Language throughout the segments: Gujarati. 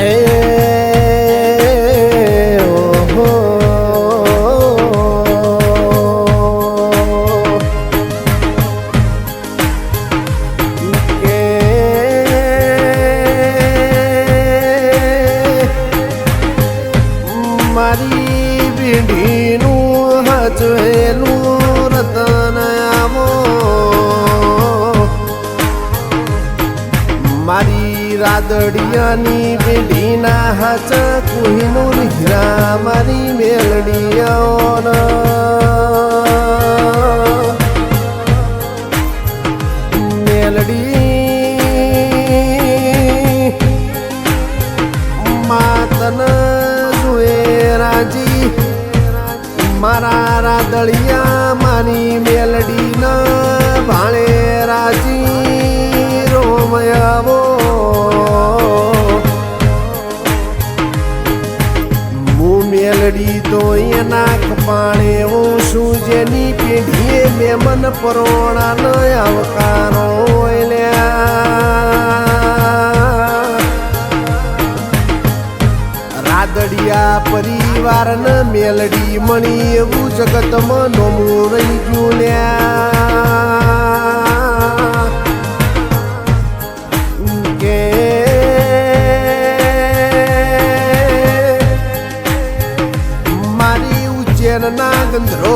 Hey. રાદડિયાની પેઢીના હાચ કોહિનૂર હીરા મારી મેલડીયાઓના મેલડી, માતન જુએ રાજી, મારા રાદળિયા મારી મેલડી ન ભાણે પેઢીએ મેમન પરોણા ન આવકારો રાદડિયા રાદડિયા ન મેલડી મણી એવું જગતમાં નોમું રહી જુલ્યા. લ્યા કે મારી ઉજ્જૈનના ગંધરો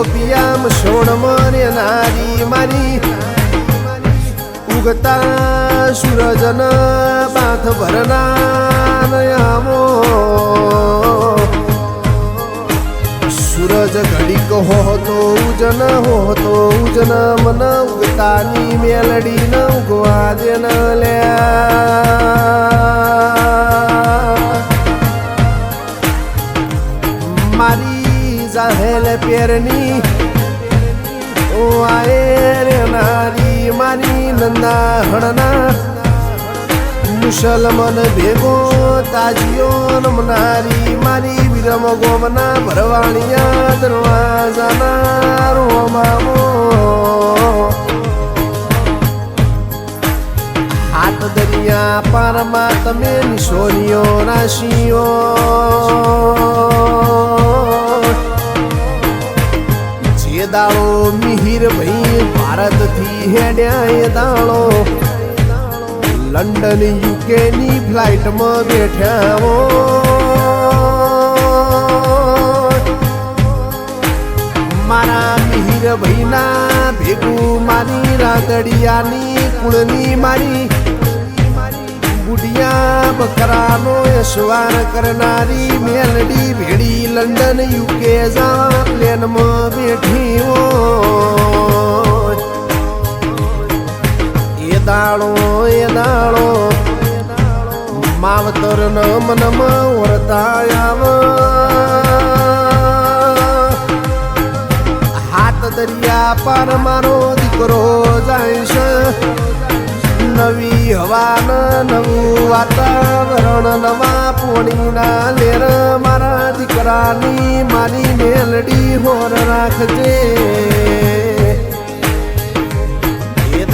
ઉગતા સૂરજન પાથ ભરનામો સૂરજ ઘડીક હો તો ઉજન હો તો ઉજન, મન ઉગતાની મેલડી ન ઉગવા દેન લ્યા. મારી જાહેલ પેરની નંદા હણના મુસલમન ભેગો, તાજીઓ, નમનારી મારી વિરમ ગોમના ભરવાણિયા દરવાજાના રોમામો. હાથ દરિયા પારમાં તમે નિશોરીઓ રાશિઓ. જે દાળો મિહિર ભાઈ ભારતથી હેડ્યા દાણો. લંડન યુકે ની ફ્લાઇટમાં બેઠ્યા હો મારા મિહિર ભાઈના ભેગું મારી રાતડિયાની કુળની મારી. બુઢિયા બકરાનો યશવાર કરનારી મેલડી ભેડી લંડન યુકે જા પ્લેનમાં બેઠી હોય દાડો એ દાણો. માવતર નમ નમ ઓરતા આવ. હાથ દરિયા પાર મારો દીકરો જાય છે. નવી હવાન નવું વાતાવરણ, નવા પોણીના લેર મારા દીકરાની મારી મેલડી હોર રાખજે.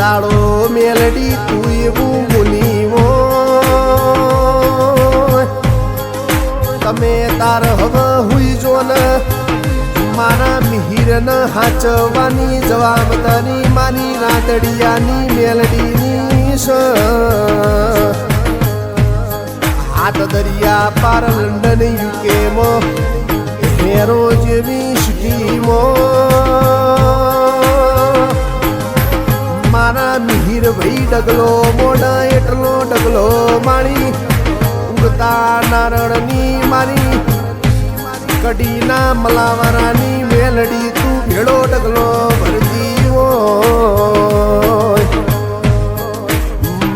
દાડો મેલડી તું એવું મુનિવો. તમે તાર હવે હુઈ જો ને, મારા મિહિરન હાચવાની જવાબદારી મારી રાતડિયાની મેલડીની હાથ દરિયા પાર લંડન યુકેમાં હેરો જેવી સિટીમાં. ડગલો મોડા એટલો ડગલો માણી ઉગતા નારણની મારી, કડીના મલાવરાની મેલડી તું ભેળો ડગલો ભરતી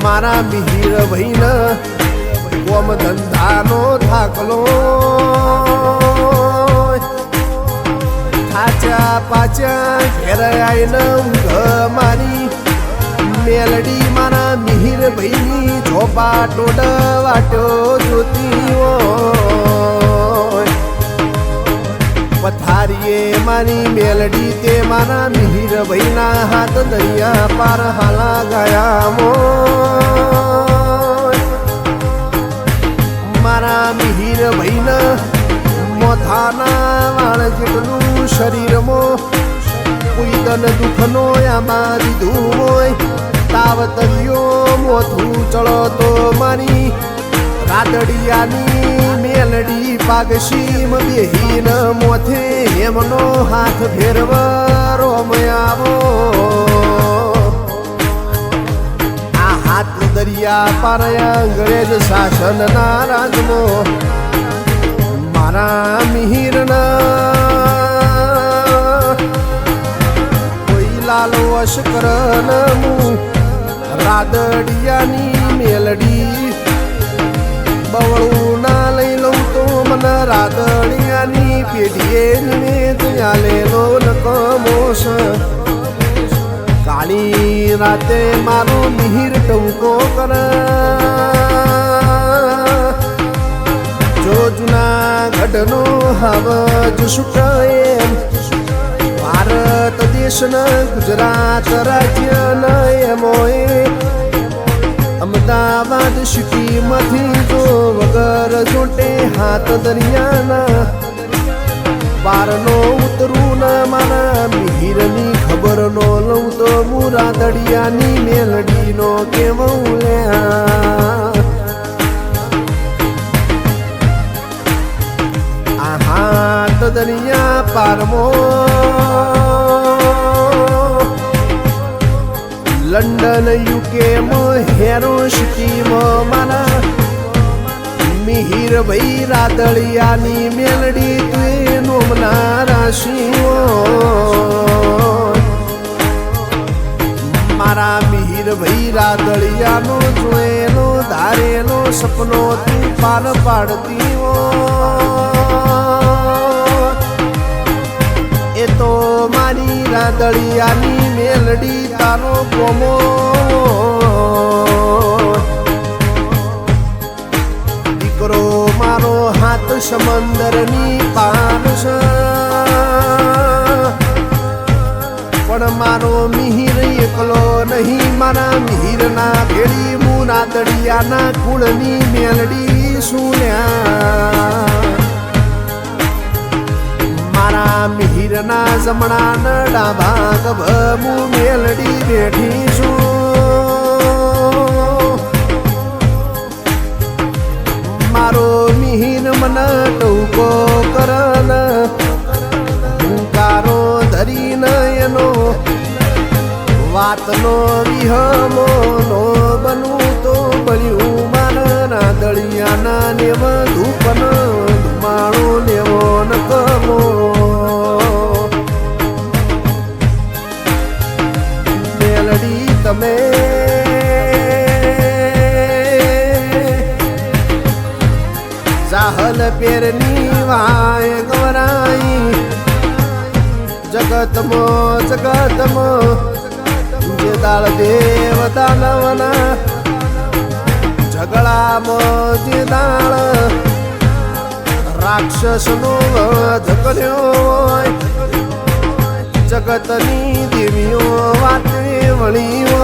મારા મિહિર ભાઈને કોમ ધંધાનો થાકલો થાચા પાચા ઘેર આવીને ઊંઘ મારી મેલડી મારા મિહિર ભાઈની ચોપા ટોડ વાટો જોતી હોય પથારીએ મારી મેલડી તે મારા મિહિર ભાઈના હાથ દરિયા પાર હાલા ગયા મો મારા મિહિર ભાઈના મોથાના વાળ જેટલું શરીરમાં કોઈ તન દુઃખનો આમાં દીધું હોય. તાવતરિયો મોથું ચડો તો મારી રાતડિયાની મેલડી પાગશીમ બેહીન મોથે એમનો હાથ ફેરવરો રોમયાવો આ હાથ દરિયા પારયા અંગ્રેજ શાસનના રાજમો મારા મિહિરના કોઈ લાલ વશ કરન હું રાદડિયાની મેલડી. બવળું ના લઈ લઉં તો મને રાદડિયાની પેઢીએ નિવેદ લેલો નકમો છે કાળી રાતે મારો મિહિર ટંકો કર. જો જુનાગઢનો હવજ સુટાય ભારત દેશના ગુજરાત રાજ્યના એમોએ અમદાવાદ સિટીમાંથી જો વગર જોટે હાથ દરિયાના. પારનો ઉતરું ન મારા મિહિરની ખબર નો લઉં તો દડિયાની મેલડીનો કેવું લ્યા. આ હાથ દરિયા પારમો. લંડન યુકે માં હેરો સિટીમાં મારા મિહિર ભાઈ રાદળિયાની મેલડી તું નોમના રાશિઓ મારા મિહિર ભાઈ રાદળિયાનો જોયેલો, ધારેલો સપનો તું પાર પાડતી હોય. રાદળિયાની મેલડી તારો કોમો દીકરો મારો હાથ સમંદરની પાર છે. પણ મારો મિહિર એકલો નહીં, મારા મિહિરના ભેળી હું રાદડિયાના કુળની મેલડી સુન્યા. મિહિરના જમણા નડા ભાગ ભમુ મેલડી બેઠી છું. મારો મિહિર મન ટૂંકો કરન હુંકારો ધરી નયનો વાતનો વિહમો નો બનવું તો બન્યું મારા દળિયાના ધૂપન ધુમાણો મેલડી તમે જાહલ પેરની વાય ગવરાઈ જગતમો જગતમો જે દાળ દેવ દાનવના ઝઘડામાં જે દાળ રાક્ષસનો વધ કર્યો હોય જગતની દેવીઓ વાતે વળી હોય કોણ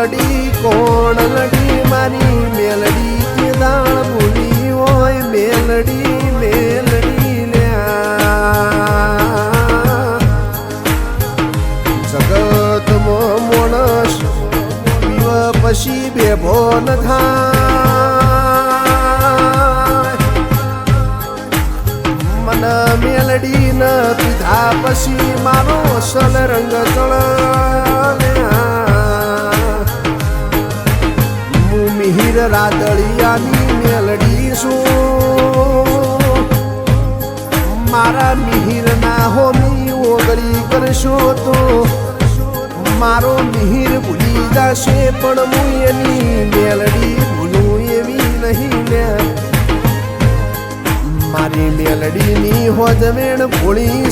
લડી, કોણ લડી, મારી મેલડી કે દાણ ભૂલી હોય, મેલડી મેલડી લ્યા. જગતમાં મોણસ પીવ પછી બેભો ન થાય. મેલડી ન પીધા પછી મારો સલ રંગ ચળ્યા મારો મિહિર ભૂલી જશે, પણ હું એની મેલડી ભૂલું એવી નહીં ને મારી મેલડીની હોજમેણ ભૂલી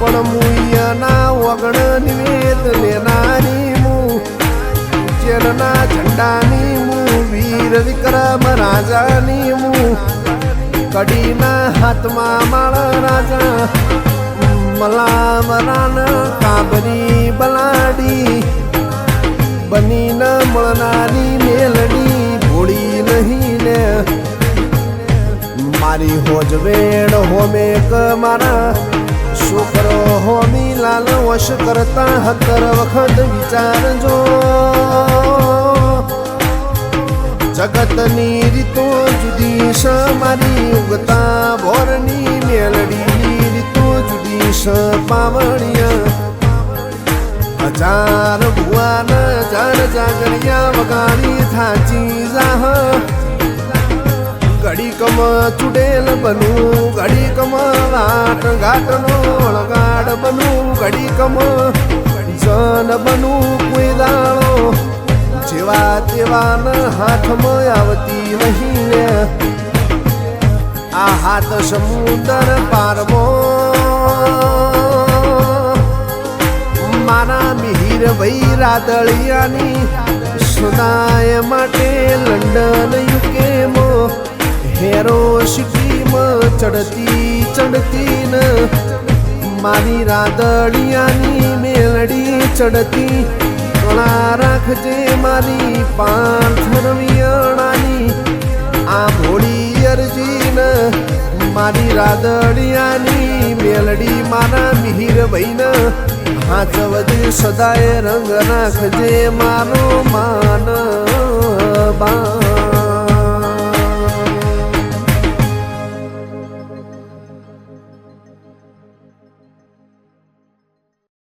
પણ મુયના વગણ નિવેદ લેનારી હું. ચેરના ઝંડાની મું વીર વિક્રમ રાજાની મું કડીના હાથમાં માળ રાજા મલામ રાન કાબરી બલાડી, બનીન મળનારી મેલડી, ભોળી નહીં ને મારી હોજવેણ હોમે ક મારા, છોકરો હોમી લાલ વશ કરતા હતર વખત વિચારજો. જગતની રીતો જુદી છે મારી, ઉગતા ભોરની મેલડીની. છે પાવણિયા. જાર ભુવાન જાર જાગરિયા વગાડી થાચી જાહ ઘડી કમ ચુડેલ બનું ઘડી કમ વાટ ઘાટનો અળગાડ બનું ઘડી કમ જન બનું કોઈ દાળો જેવા તેવાન હાથમાં આવતી નહીં આ હાથ સમુદર પારમો મારા મિહિર ભાઈ રાદળિયાની સુનાય માટે લંડન યુકેમાં હેરો સિટીમાં ચડતી ચડતી ન મારી રાદળિયાની મેલડી ચડતી કળા રાખજે મારી પાંથર આ ભોળી અરજીન મારી રાદડિયાની મેલડી મારા મિહિર વૈન હાચવજ સદાય રંગ નાખજે મારો માન બા